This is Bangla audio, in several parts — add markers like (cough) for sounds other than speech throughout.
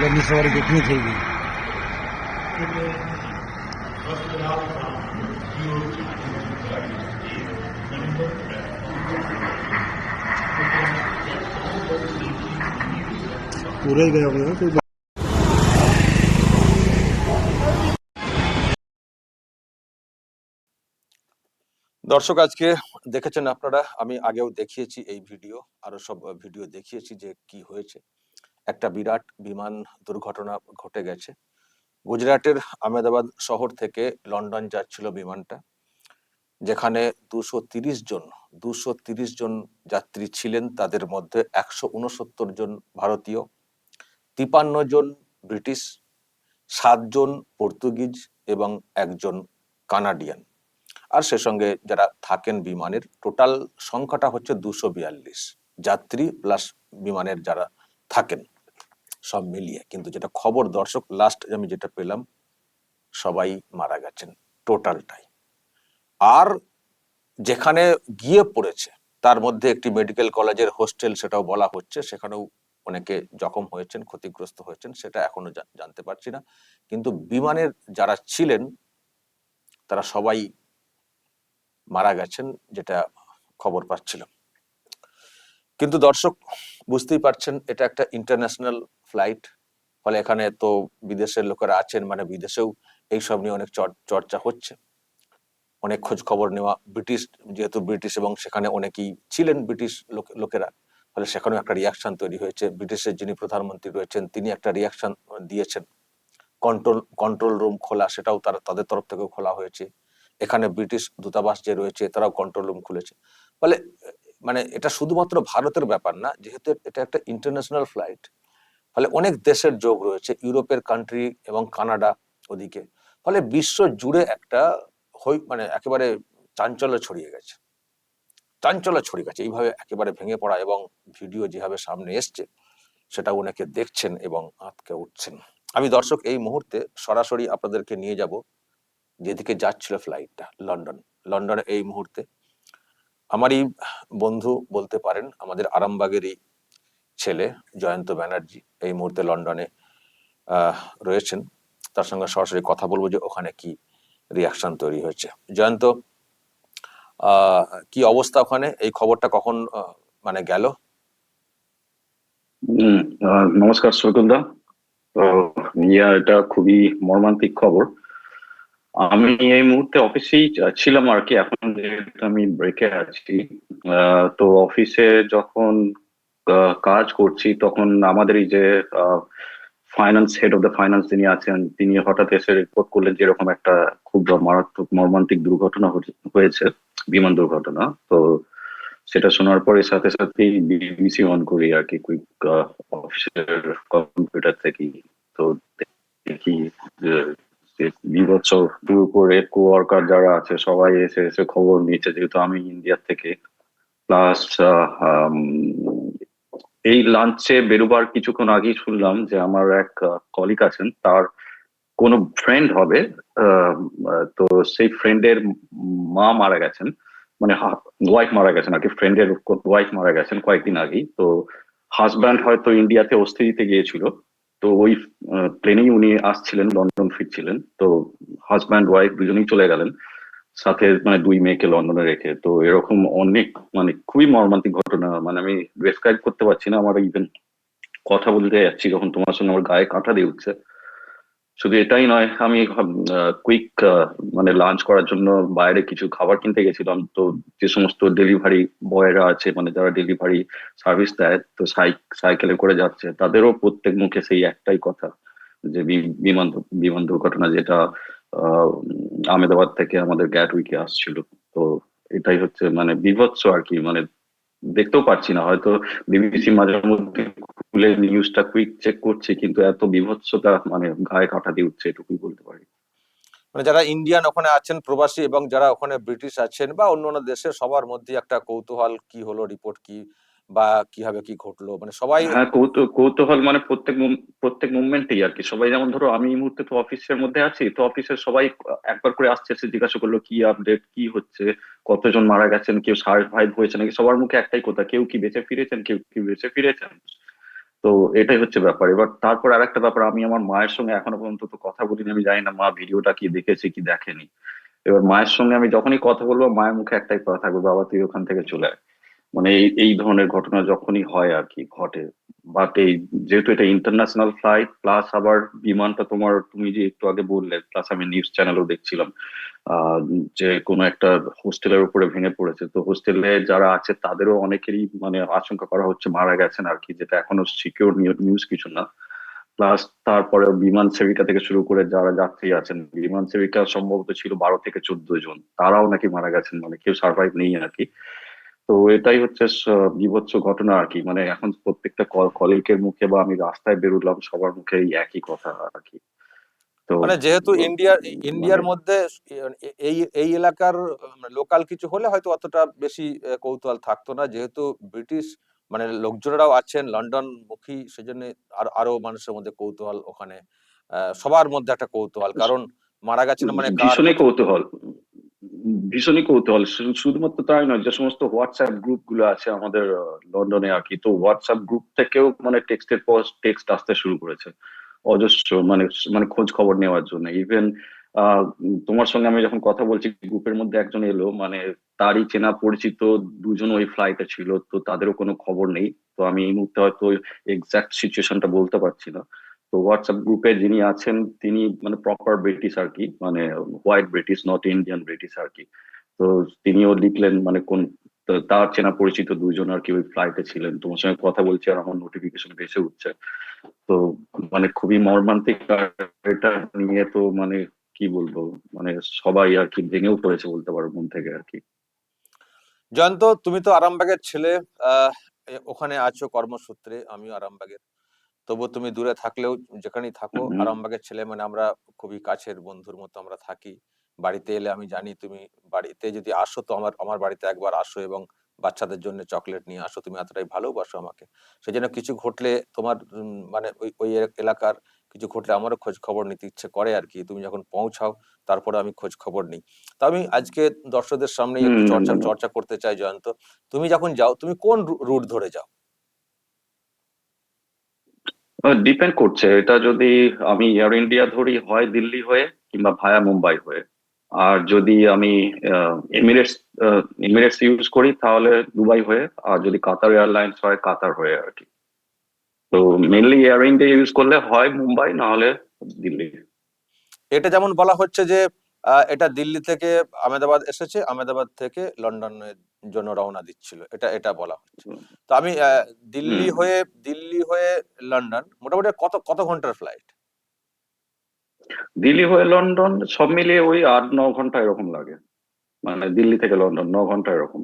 લગ્ન સવારે કેટલી થઈ ગઈ দর্শক, আজকে দেখেছেন আপনারা, আমি আগেও দেখিয়েছি এই ভিডিও, আরও সব ভিডিও দেখিয়েছি যে কি হয়েছে। একটা বিরাট বিমান দুর্ঘটনা ঘটে গেছে। গুজরাটের আহমেদাবাদ শহর থেকে লন্ডন যাচ্ছিল বিমানটা, যেখানে দুশো তিরিশ জন, দুশো তিরিশ জন যাত্রী ছিলেন, তাদের মধ্যে একশো উনসত্তর জন ভারতীয়, তিপান্ন জন ব্রিটিশ সাতজন পর্তুগিজ এবং একজন কানাডিয়ান। আর সে সঙ্গে যারা থাকেন বিমানের, টোটাল সংখ্যাটা হচ্ছে দুশো বিয়াল্লিশ যাত্রী প্লাস বিমানের যারা থাকেন। সব মিলিয়ে। কিন্তু যেটা খবর, দর্শক লাস্ট আমি যেটা পেলাম, সবাই মারা গেছেন টোটালটাই আর যেখানে গিয়ে পড়েছে, তার মধ্যে একটি মেডিকেল কলেজের হোস্টেল সেটাও বলা হচ্ছে, সেখানেও অনেকে জখম হয়েছেন, ক্ষতিগ্রস্ত হয়েছেন, সেটা এখনও জানতে পারছি না। কিন্তু বিমানের যারা ছিলেন, তারা সবাই মারা গেছেন, যেটা খবর পাচ্ছিলাম। কিন্তু দর্শক বুঝতেই পারছেন, এটা একটা ইন্টারন্যাশনাল ফ্লাইট ফলে এখানে তো বিদেশের লোকেরা আছেন মানে বিদেশেও এইসব নিয়ে অনেক চর- চর্চা হচ্ছে। অনেক খোঁজ খবর নেওয়া ব্রিটিশ, যেহেতু ব্রিটিশ এবং সেখানে অনেকেই ছিলেন ব্রিটিশ লোকেরা, ফলে সেখানেও একটা রিয়াকশন তৈরি হয়েছে। ব্রিটিশের যিনি প্রধানমন্ত্রী রয়েছেন, তিনি একটা রিয়াকশন দিয়েছেন। কন্ট্রোল কন্ট্রোল রুম খোলা, সেটাও তারা, তাদের তরফ থেকেও খোলা হয়েছে। এখানে ব্রিটিশ দূতাবাস যে রয়েছে, তারাও কন্ট্রোল রুম খুলেছে। ফলে মানে এটা শুধুমাত্র ভারতের ব্যাপার না, যেহেতু এটা একটা ইন্টারন্যাশনাল ফ্লাইট ফলে অনেক দেশের যোগ রয়েছে, ইউরোপের কান্ট্রি এবং কানাডা ওদিকে। ফলে বিশ্ব জুড়ে একটা হই মানে একেবারে চাঞ্চল্য ছড়িয়ে গেছে। চাঞ্চল্য ছড়িয়ে গেছে। এইভাবে একেবারে ভেঙে পড়া এবং ভিডিও যেভাবে সামনে এসছে সেটা অনেকে দেখছেন এবং আঁতকে উঠছেন। আমি দর্শক, এই মুহূর্তে সরাসরি আপনাদেরকে নিয়ে যাব, যেদিকে যাচ্ছিল ফ্লাইটটা লন্ডন। লন্ডনে এই মুহূর্তে আমারই বন্ধু বলতে পারেন, আমাদের আরামবাগেরই ছেলে জয়ন্ত ব্যানার্জি এই মুহূর্তে লন্ডনে রয়েছেন। তার সঙ্গে সরাসরি কথা বলব যে ওখানে কি রিয়াকশন তৈরি হয়েছে। জয়ন্ত কি অবস্থা ওখানে? এই খবরটা কখন মানে গেল? নমস্কার সৈকলদা ইয়া, এটা খুবই মর্মান্তিক খবর। আমি এই মুহূর্তে অফিসেই ছিলাম আর কি। এখন যেহেতু আমি ব্রেকে আছি তো অফিসে যখন কাজ করছি, তখন আমাদের এই যে finance head of the finance যিনি আছেন, তিনি হঠাৎ এসে রিপোর্ট করলেন যে এরকম একটা খুব মারাত্মক মর্মান্তিক দুর্ঘটনা হয়ে- হয়েছে, বিমান দুর্ঘটনা। তো সেটা শোনার পরে সাথে সাথেই বিবিসি অন করি আর কি কুইক অফিসের কম্পিউটার থেকেই তো দেখি বিভৎস শুরু করে কো ওয়ার্কার যারা আছে, সবাই এসে এসে খবর নিচ্ছে যেহেতু আমি ইন্ডিয়া থেকে। প্লাস এই লাঞ্চে বেরোবার কিছুক্ষণ আগেই শুনলাম যে আমার এক কলিগ আছেন, তার কোনো ফ্রেন্ড হবে তো সেই ফ্রেন্ডের মা মারা গেছেন মানে ওয়াইফ মারা গেছেন আর কি ফ্রেন্ডের ওয়াইফ মারা গেছেন কয়েকদিন আগেই। তো হাজব্যান্ড হয়তো ইন্ডিয়াতে অস্থি দিতে গিয়েছিল। তো ওই প্লেনেই উনি আসছিলেন লন্ডন ফিরছিলেন। তো হাজব্যান্ড ওয়াইফ দুজনেই চলে গেলেন। সাথে মানে দুই মেয়েকে লন্ডনে রেখে। তো এরকম অনেক মানে খুবই মর্মান্তিক ঘটনা। মানে আমি ডেসক্রাইব করতে পারছি না। আমার ইভেন কথা বলতে যাচ্ছি যখন তোমার সঙ্গে আমার গায়ে কাঁটা দিয়ে উঠছে। শুধু এটাই নয় আমি কুইক মানে লাঞ্চ করার জন্য বাইরে কিছু খাবার কিনতে গেছিলাম। তো যে সমস্ত ডেলিভারি বয়রা আছে মানে যারা ডেলিভারি সার্ভিস দেয় তো সাইকেলে করে যাচ্ছে তাদেরও প্রত্যেক মুখে সেই একটাই কথা যে বিমান বিমান দুর্ঘটনা যেটা আহ, আহমেদাবাদ থেকে আমাদের গ্যাট উইকে আসছিল। তো এটাই হচ্ছে মানে বিভৎস আর কি মানে দেখতেও পাচ্ছি না হয়তো বিবিসি মাঝে মধ্যে খুলে নিউজটা কুইক চেক করছি কিন্তু এত বিভৎসতা মানে গায়ে কাঁটা দিয়ে উঠছে এটুকুই বলতে পারি। মানে যারা ইন্ডিয়ান ওখানে আছেন প্রবাসী এবং যারা ওখানে ব্রিটিশ আছেন বা অন্য অন্য দেশের সবার মধ্যে একটা কৌতূহল কি হলো রিপোর্ট কি বা কীভাবে কি ঘটলো? মানে সবাই হ্যাঁ কৌতূ- কৌতূহল মানে প্রত্যেক প্রত্যেক মুভমেন্টেই আর কি। সবাই যেমন ধরো আমি এই মুহূর্তে তো অফিসের মধ্যে আছি তো অফিসের সবাই একবার করে আসছে এসে জিজ্ঞাসা করল কি আপডেট কি হচ্ছে? কতজন মারা গেছেন? কেউ সার্ভাইভ হয়েছে নাকি? সবার মুখে একটাই কথা কেউ কি বেঁচে ফিরেছেন? কেউ কি বেঁচে ফিরেছেন? তো এটাই হচ্ছে ব্যাপার। এবার তারপর আর একটা ব্যাপার, আমি আমার মায়ের সঙ্গে এখনও পর্যন্ত তো কথা বলিনি, আমি জানি না মা ভিডিওটা কি দেখেছে, কি দেখেনি। এবার মায়ের সঙ্গে আমি যখনই কথা বলব, মায়ের মুখে একটাই কথা থাকবে, বাবা তুই ওখান থেকে চলে আয়। মানে এই ধরনের ঘটনা যখনই হয় আর কি, ঘটে। বাট এই যেহেতু এটা ইন্টারন্যাশনাল ফ্লাইট প্লাস আবার বিমানটা তোমার, তুমি যে একটু আগে বললে প্লাস আমি নিউজ চ্যানেলও দেখছিলাম যে কোনো একটা হোস্টেলের উপরে ভেঙে পড়েছে। তো হোস্টেলে যারা আছে, তাদেরও অনেকেরই মানে আশঙ্কা করা হচ্ছে মারা গেছেন আর কি, যেটা এখনও সিকিউর নিউজ কিছু না। প্লাস তারপরে বিমান সেবিকা থেকে শুরু করে যারা যাত্রী আছেন, বিমান সেবিকা সম্ভবত ছিল বারো থেকে চোদ্দ জন, তারাও নাকি মারা গেছেন মানে কেউ সার্ভাইভ নেই আর কি। তো এটাই হচ্ছে বিভৎস ঘটনা আর কি। মানে এখন প্রত্যেকটা কলিগের মুখে বা আমি রাস্তায় বেরোলাম সবার মুখে এই একই কথা আর কি। মানে যেহেতু ইন্ডিয়ার ইন্ডিয়ার মানে- মধ্যে এই এই এলাকার লোকাল কিছু হলে হয়তো অতটা বেশি কৌতূহল থাকতো না। যেহেতু ব্রিটিশ মানে লোকজনেরাও আছেন লন্ডন মুখী সেজন্য আর আরও মানুষের মধ্যে কৌতূহল ওখানে আহ, সবার মধ্যে একটা কৌতূহল। কারণ মারা গেছেন মানে ভীষণই কৌতূহল। ভীষণই কৌতূহল। শুধুমাত্র তাই নয়, যে সমস্ত হোয়াটসঅ্যাপ গ্রুপগুলো আছে আমাদের লন্ডনে আর কি, তো হোয়াটসঅ্যাপ গ্রুপ থেকেও মানে টেক্সটের পর টেক্সট আসতে শুরু করেছে। অজস্র মানে মানে খোঁজ খবর নেওয়ার জন্য। ইভেন তোমার সঙ্গে আমি যখন কথা বলছি, গ্রুপের মধ্যে একজন এলো মানে তারই চেনা পরিচিত দুজন ওই ফ্লাইটে ছিল, তো তাদেরও কোনো খবর নেই। তো আমি এই মুহূর্তে হয়তো এক্সাক্ট সিচুয়েশনটা বলতে পারছি না। তো হোয়াটসঅ্যাপ গ্রুপে যিনি আছেন, তিনি মানে প্রপার ব্রিটিশ আর কি মানে white British not Indian British আর কি। তো তিনিও লিখলেন মানে কোন তার চেনা পরিচিত দুজন আর কি ওই ফ্লাইটে ছিলেন। তোমার সঙ্গে কথা বলছি আর আমার নোটিফিকেশন ভেসে উঠছে। তো মানে খুবই মর্মান্তিক এটা নিয়ে তো মানে কি বলব মানে সবাই আর কি ভেঙেও পড়েছে বলতে পারো মন থেকে আর কি। জয়ন্ত, তুমি তো আরামবাগের ছেলে ওখানে আছো কর্মসূত্রে, আমিও আরামবাগের। তবু তুমি দূরে থাকলেও যেখানেই থাকো আরামবাগের ছেলে মানে আমরা খুবই কাছের বন্ধুর মতো আমরা থাকি। বাড়িতে এলে আমি জানি তুমি বাড়িতে যদি আসো তো আমার আমার বাড়িতে একবার আসো এবং বাচ্চাদের জন্য চকলেট নিয়ে আসো তুমি এতটাই ভালোবাসো আমাকে। সেজন্য কিছু ঘটলে তোমার উম, মানে ওই ওই এলাকার কিছু ঘটলে আমারও খোঁজ খবর নিতে ইচ্ছে করে আর কি তুমি যখন পৌঁছাও তারপরে আমি খোঁজ খবর নিই। তা আমি আজকে দর্শকদের সামনে একটু চর্চা চর্চা করতে চাই জয়ন্ত। তুমি যখন যাও তুমি কোন রুট ধরে যাও? ডিপেন্ড করছে। এটা যদি আমি এয়ার ইন্ডিয়া ধরি, হয় দিল্লি হয়ে কিংবা ভায়া মুম্বাই হয়ে। আর যদি আমি এমিরেটস এমিরেটস ইউজ করি, তাহলে দুবাই হয়ে। আর যদি কাতার এয়ারলাইন্স হয় কাতার হয়ে আর কি। তো মেনলি এয়ার ইন্ডিয়া ইউজ করলে হয় মুম্বাই না হলে দিল্লি। এটা যেমন বলা হচ্ছে যে এটা দিল্লি থেকে আহমেদাবাদ এসেছে আহমেদাবাদ থেকে লন্ডনের জন্য রওনা দিচ্ছিল এটা এটা বলা হচ্ছে। তো আমি দিল্লি হয়ে দিল্লি হয়ে লন্ডন মোটামুটি কত কত ঘণ্টার ফ্লাইট দিল্লি হয়ে লন্ডন সব মিলিয়ে ওই আট ন ঘণ্টা এরকম লাগে। মানে দিল্লি থেকে লন্ডন ন ঘণ্টা এরকম।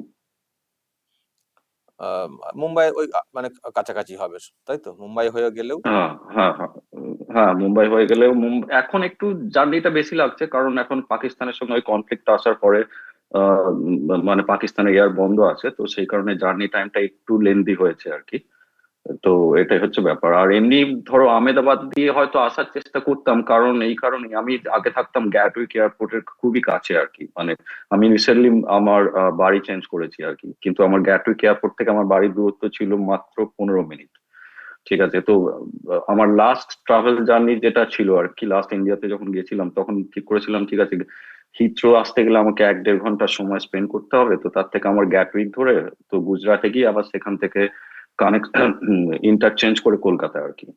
মুম্বাই ওই মানে কাছাকাছি হবে তাই তো? মুম্বাই হয়ে গেলেও হ্যাঁ হ্যাঁ। হ্যাঁ মুম্বাই হয়ে গেলেও এখন একটু জার্নিটা বেশি লাগছে, কারণ এখন পাকিস্তানের সঙ্গে ওই কনফ্লিক্ট আসার পরে মানে পাকিস্তানের এয়ার বন্ধ আছে, তো সেই কারণে জার্নি টাইমটা একটু লেন্দি হয়েছে আর কি। তো এটাই হচ্ছে ব্যাপার। আর এমনি ধরো আহমেদাবাদ দিয়ে হয়তো আসার চেষ্টা করতাম, কারণ এই কারণে আমি আগে থাকতাম গ্যাটউইক এয়ারপোর্টের খুবই কাছে আর কি। মানে আমি রিসেন্টলি আমার বাড়ি চেঞ্জ করেছি আর কি। কিন্তু আমার গ্যাটউইক এয়ারপোর্ট থেকে আমার বাড়ির দূরত্ব ছিল মাত্র পনেরো মিনিট। ঠিক আছে, তো, আমার লাস্ট ট্রাভেল জার্নি যেটা ছিল আর কি লাস্ট ইন্ডিয়াতে যখন গেছিলাম তখন ঠিক করেছিলাম, ঠিক আছে হিথ্রো আসতে গেলে আমাকে এক দেড় ঘণ্টা সময় স্পেন্ড করতে হবে, তো তার থেকে আমার গ্যাটউইক ধরে, তো গুজরাটে গিয়ে আবার সেখান থেকে কানেক্ট ইন্টারচেঞ্জ (clears throat) করে কলকাতায় আর কি।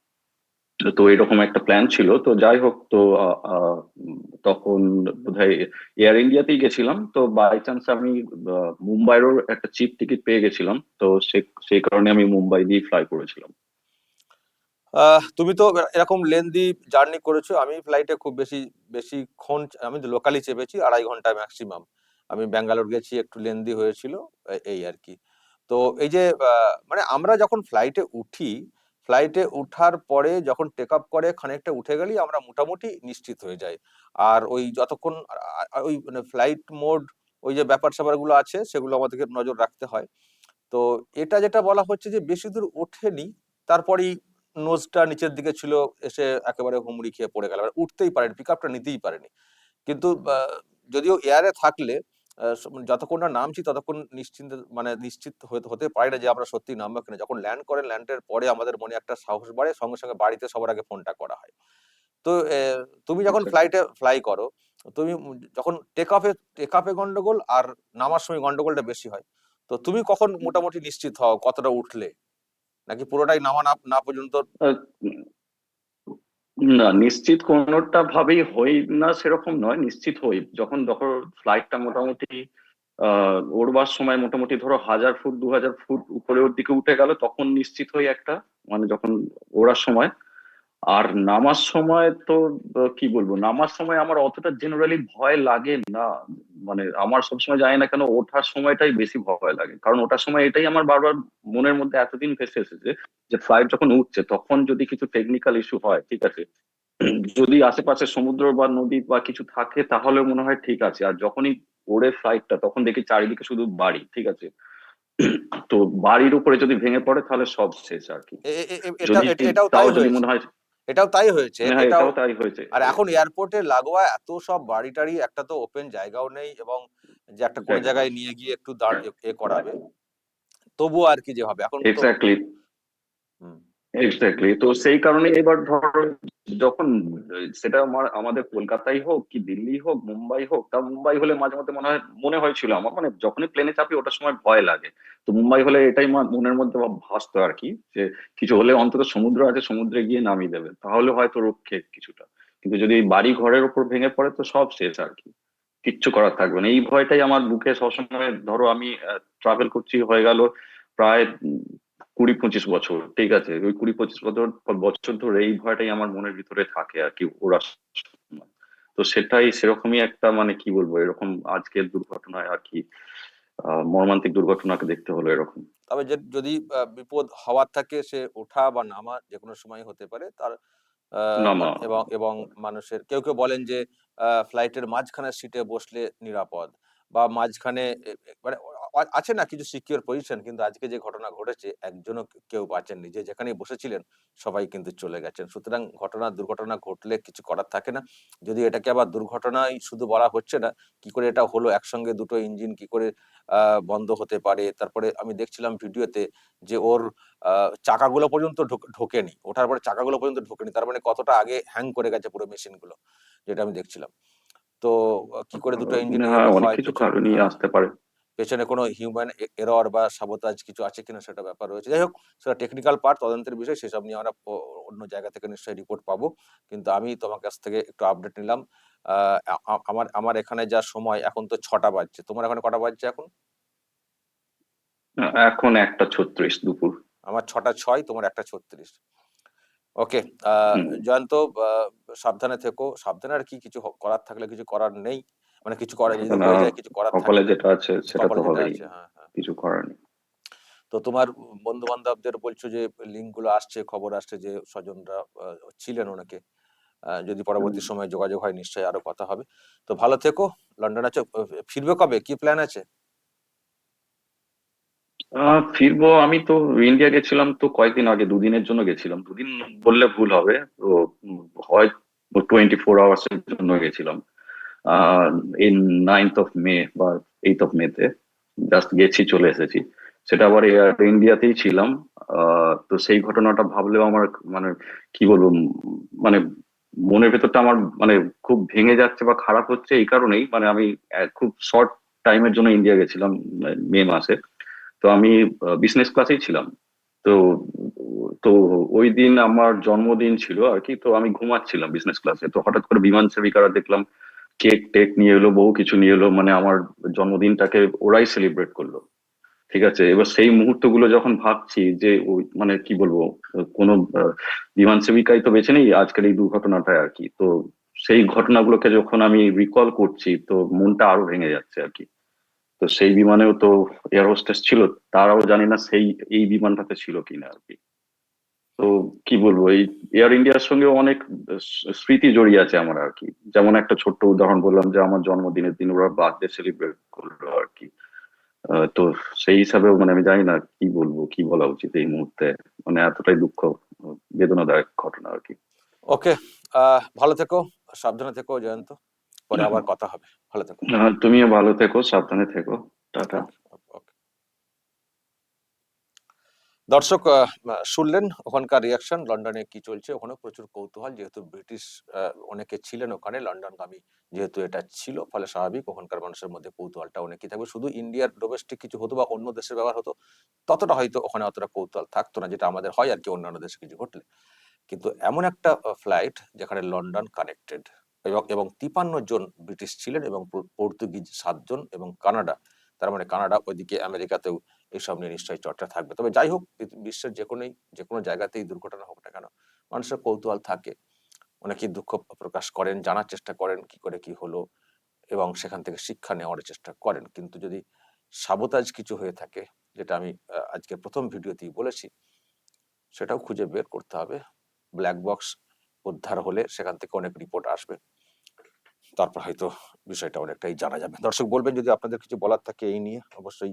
তো এরকম একটা প্ল্যান ছিল, তো যাই হোক, তো তখন বোধহয় এয়ার ইন্ডিয়াতেই গেছিলাম, তো বাই চান্স আমি মুম্বাইয়েরও একটা চিপ টিকিট পেয়ে গেছিলাম, তো সে- সেই কারণে আমি মুম্বাই দিয়ে ফ্লাই করেছিলাম। তুমি তো এরকম লেন্দি জার্নি করেছ, আমি ফ্লাইটে খুব বেশি বেশিক্ষণ আমি তো লোকালি চেপেছি, আড়াই ঘণ্টা ম্যাক্সিমাম আমি ব্যাঙ্গালোর গেছি, একটু লেন্দি হয়েছিল এই আর কি। তো এই যে মানে আমরা যখন ফ্লাইটে উঠি ফ্লাইটে উঠার পরে যখন টেক আপ করে, খানিকটা উঠে গেলেই আমরা মোটামুটি নিশ্চিত হয়ে যাই। আর ওই যতক্ষণ ওই মানে ফ্লাইট মোড ওই যে ব্যাপার স্যাপারগুলো আছে, সেগুলো আমাদেরকে নজর রাখতে হয়। তো এটা যেটা বলা হচ্ছে যে, বেশি দূর ওঠেনি, তারপরেই নোজটা নিচের দিকে ছিল এসে একেবারে হুমড়ি খেয়ে পড়ে গেল। উঠতেই পারেনি পিক আপটা নিতেই পারেনি। কিন্তু যদিও এয়ারে থাকলে মানে যতক্ষণ না নামছি ততক্ষণ নিশ্চিন্ত মানে নিশ্চিত হতে পারি না যে আমরা সত্যি নামবো কিনা। যখন ল্যান্ড করেন ল্যান্ডের পরে আমাদের মনে একটা সাহস বাড়ে সঙ্গে সঙ্গে বাড়িতে সবার আগে ফোনটা করা হয়। তো তুমি যখন। ফ্লাইটে ফ্লাই করো তুমি যখন টেক অফে টেক অফে গন্ডগোল আর নামার সময় গন্ডগোলটা বেশি হয় তো তুমি কখন মোটামুটি নিশ্চিত হও কতটা উঠলে? নাকি পুরোটাই নামা না না পর্যন্ত? না, নিশ্চিত কোনোটা ভাবেই হই না সেরকম নয়, নিশ্চিত হই। যখন ধরো ফ্লাইটটা মোটামুটি, আহ, ওড়বার সময় মোটামুটি ধরো হাজার ফুট, দু হাজার ফুট উপরের দিকে উঠে গেল, তখন নিশ্চিত হই একটা মানে যখন ওড়ার সময়। আর নামার সময় তো কি বলব? নামার সময় আমার অতটা জেনারেলি ভয় লাগে না। মানে আমার সবসময় জানি না কেন ওঠার সময়টাই বেশি ভয় লাগে। কারণ ওঠার সময় এটাই আমার বারবার মনের মধ্যে এতদিন ভেসে এসেছে যে ফ্লাইট যখন উঠছে তখন যদি কিছু টেকনিক্যাল ইস্যু হয় ঠিক আছে? যদি আশেপাশে সমুদ্র বা নদী বা কিছু থাকে তাহলে মনে হয় ঠিক আছে। আর যখনই ওড়ে ফ্লাইটটা তখন দেখি চারিদিকে শুধু বাড়ি ঠিক আছে? তো বাড়ির উপরে যদি ভেঙে পড়ে তাহলে সব শেষ আর কি। এটা এটাও তাও তাই যদি মনে হয় এটাও তাই হয়েছে হ্যাঁ এটাও তাই হয়েছে। আর এখন এয়ারপোর্টে লাগোয়া এত সব বাড়ি টাড়ি একটা তো ওপেন জায়গাও নেই এবং যে একটা কোন জায়গায় নিয়ে গিয়ে একটু দাঁড় এ- করাবে। তবু আর কি যে হবে এখন এক্স্যাক্টলি হুম, এক্স্যাক্টলি তো সেই কারণে এবার ধরো যখন, সেটা আমার, আমাদের কলকাতাই হোক কি দিল্লি হোক, মুম্বাই হোক, তা মুম্বাই হলে মাঝে মধ্যে মনে হয়, মনে হয়েছিল আমার মানে যখনই প্লেনে চাপি ওটার সময় ভয় লাগে। তো মুম্বাই হলে এটাই মনের মধ্যে ভাসতো আর কি, যে কিছু হলে অন্তত সমুদ্র আছে, সমুদ্রে গিয়ে নামিয়ে দেবে। তাহলে হয়তো রক্ষে কিছুটা। কিন্তু যদি বাড়ি ঘরের উপর ভেঙে পড়ে তো সব শেষ আর কি। কিচ্ছু করার থাকবে না। এই ভয়টাই আমার বুকে সবসময়, ধরো আমি ট্রাভেল করছি হয়ে গেল, প্রায় কুড়ি পঁচিশ বছর ঠিক আছে? ওই কুড়ি পঁচিশ বছর বছর ধরে এই ভয়টাই আমার মনের ভিতরে থাকে আর কি ওরা তো সেটাই সেরকমই একটা মানে কি বলব এরকম আজকের দুর্ঘটনায় আর কি মর্মান্তিক দুর্ঘটনাকে দেখতে হলো এরকম। তবে যে যদি বিপদ হওয়ার থাকে সে ওঠা বা নামা যে কোনো সময় হতে পারে তার। এবং এবং মানুষের কেউ কেউ বলেন যে ফ্লাইটের মাঝখানে সিটে বসলে নিরাপদ বা মাঝখানে মানে আছে না কিছু সিকিউর পজিশন কিন্তু আজকে যে ঘটনা ঘটেছে একজনও কেউ বাঁচেননি। যে যেখানে বসেছিলেন সবাই কিন্তু চলে গেছেন। সুতরাং ঘটনা দুর্ঘটনা ঘটলে কিছু করার থাকে না। যদি এটাকে আবার দুর্ঘটনাই শুধু বলা হচ্ছে না কি করে এটা হলো? একসঙ্গে দুটো ইঞ্জিন কি করে বন্ধ হতে পারে? তারপরে আমি দেখছিলাম ভিডিওতে যে ওর আহ, চাকাগুলো পর্যন্ত ঢোকেনি। ওঠার পরে চাকাগুলো পর্যন্ত ঢোকেনি। তার মানে কতটা আগে হ্যাং করে গেছে পুরো মেশিনগুলো যেটা আমি দেখছিলাম। তো কি করে দুটো ইঞ্জিন হ্যাঁ অনেক কিছু কারণই আসতে পারে। পেছনে কোনো হিউম্যান এরর বা সাবোতাজ কিছু আছে কিনা সেটা ব্যাপার রয়েছে। যাই হোক সেটা টেকনিক্যাল পার্ট তদন্তের বিষয় সেসব নিয়ে আমরা অন্য জায়গা থেকে নিশ্চয়ই রিপোর্ট পাবো। কিন্তু আমি তোমার কাছ থেকে একটু আপডেট নিলাম। আমার আমার এখানে যা সময় এখন তো ছটা বাজছে। তোমার এখানে কটা বাজছে এখন? এখন একটা ছত্রিশ দুপুর। আমার ছটা ছয় তোমার একটা ছত্রিশ। ওকে। জয়ন্ত সাবধানে থেকো। সাবধানে আর কি কিছু করার থাকলে কিছু করার নেই। মানে কিছু করার যদি হয়ে যায় কিছু করার কপালে যেটা আছে সেটা তো হবেই। হ্যাঁ হ্যাঁ। কিছু করার নেই। তো তোমার বন্ধু বান্ধবদের বলছো যে লিঙ্কগুলো আসছে খবর আসছে যে স্বজনরা ছিলেন ওনাকে যদি পরবর্তী। সময় যোগাযোগ হয় নিশ্চয়ই আরও কথা হবে। তো ভালো থেকো লন্ডন আছে ফিরবে কবে? কি প্ল্যান আছে? ফিরবো আমি তো ইন্ডিয়া গেছিলাম তো কয়েকদিন আগে দুদিনের জন্য গেছিলাম। দুদিন বললে ভুল হবে তো হয় টোয়েন্টি ফোর আওয়ার্স এর জন্য গেছিলাম। এই নাইনথ অফ মে বা এইট অফ মে তে জাস্ট গেছি, চলে এসেছি। সেটা আবার এয়ার ইন্ডিয়াতেই ছিলাম। তো সেই ঘটনাটা ভাবলেও আমার মানে কি বলব মানে মনের ভেতরটা আমার মানে খুব ভেঙে যাচ্ছে বা খারাপ হচ্ছে এই কারণেই। মানে আমি খুব শর্ট টাইমের জন্য ইন্ডিয়া গেছিলাম, মে মাসে। তো আমি বিজনেস ক্লাসেই ছিলাম। তো তো ওই দিন আমার জন্মদিন ছিল আর কি। তো আমি ঘুমাচ্ছিলাম বিজনেস ক্লাসে তো হঠাৎ করে বিমান সেবিকারা দেখলাম কেক টেক নিয়ে এলো, বহু কিছু নিয়ে এলো মানে আমার জন্মদিনটাকে ওরাই সেলিব্রেট করল। ঠিক আছে? এবার সেই মুহূর্তগুলো যখন ভাবছি যে ওই মানে কি বলব, কোনো বিমান সেবিকাই তো বেছে নেই, আজকের এই দুর্ঘটনাটা আর কি। তো সেই ঘটনাগুলোকে যখন আমি রিকল করছি, তো মনটা আরও ভেঙে যাচ্ছে আর কি। তো সেই বিমানেও তো এয়ার হোস্টেস ছিল, তারাও জানি না সেই, এই বিমানটাতে ছিল কিনা আর কি। তো কি বলব এই এয়ার ইন্ডিয়ার সঙ্গে অনেক স্মৃতি জড়িয়ে আছে আমার আর কি। যেমন একটা ছোট্ট উদাহরণ বললাম যে আমার জন্মদিনের দিন ওরা বার্থডে সেলিব্রেট করল আর কি। তো সেই হিসাবেও মানে আমি জানি না কি বলব কি বলা উচিত এই মুহূর্তে। মানে এতটাই দুঃখ বেদনাদায়ক ঘটনা আর কি। ওকে ভালো থেকো সাবধানে থেকো জয়ন্ত। পরে আবার কথা হবে। ভালো থেকো। তুমিও ভালো থেকো সাবধানে থেকো। টাটা ওকে দর্শক শুনলেন ওখানকার রিয়াকশন লন্ডনে কি চলছে? ওখানে প্রচুর কৌতূহল, যেহেতু ব্রিটিশ অনেকে ছিলেন ওখানে, লন্ডনগামী যেহেতু এটা ছিল, ফলে স্বাভাবিক ওখানকার মানুষের মধ্যে কৌতূহলটা অনেকই থাকবে। শুধু ইন্ডিয়ার ডোমেস্টিক কিছু হতো বা অন্য দেশের ব্যবহার হতো, ততটা হয়তো ওখানে অতটা কৌতূহল থাকতো না, যেটা আমাদের হয় আর কি অন্যান্য দেশে কিছু ঘটলে। কিন্তু এমন একটা ফ্লাইট যেখানে লন্ডন কানেক্টেড এবং এবং তিপান্ন জন ব্রিটিশ ছিলেন এবং পর্তুগিজ সাতজন এবং কানাডা, তার মানে কানাডা ওইদিকে আমেরিকাতেও এইসব নিয়ে নিশ্চয়ই চর্চা থাকবে। তবে যাই হোক বিশ্বের যে কোনোই যে কোনো জায়গাতেই দুর্ঘটনা হোক না কেন, মানুষের কৌতূহল থাকে। অনেকেই দুঃখ প্রকাশ করেন, জানার চেষ্টা করেন কি করে কি হলো এবং সেখান থেকে শিক্ষা নেওয়ার চেষ্টা করেন। কিন্তু যদি সাবোতাজ কিছু হয়ে থাকে, যেটা আমি আজকে প্রথম ভিডিওতেই বলেছি, সেটাও খুঁজে বের করতে হবে। ব্ল্যাক বক্স উদ্ধার হলে সেখান থেকে অনেক রিপোর্ট আসবে। তারপর হয়তো বিষয়টা অনেকটাই জানা যাবে। দর্শক বলবেন, যদি আপনাদের কিছু বলার থাকে এই নিয়ে, অবশ্যই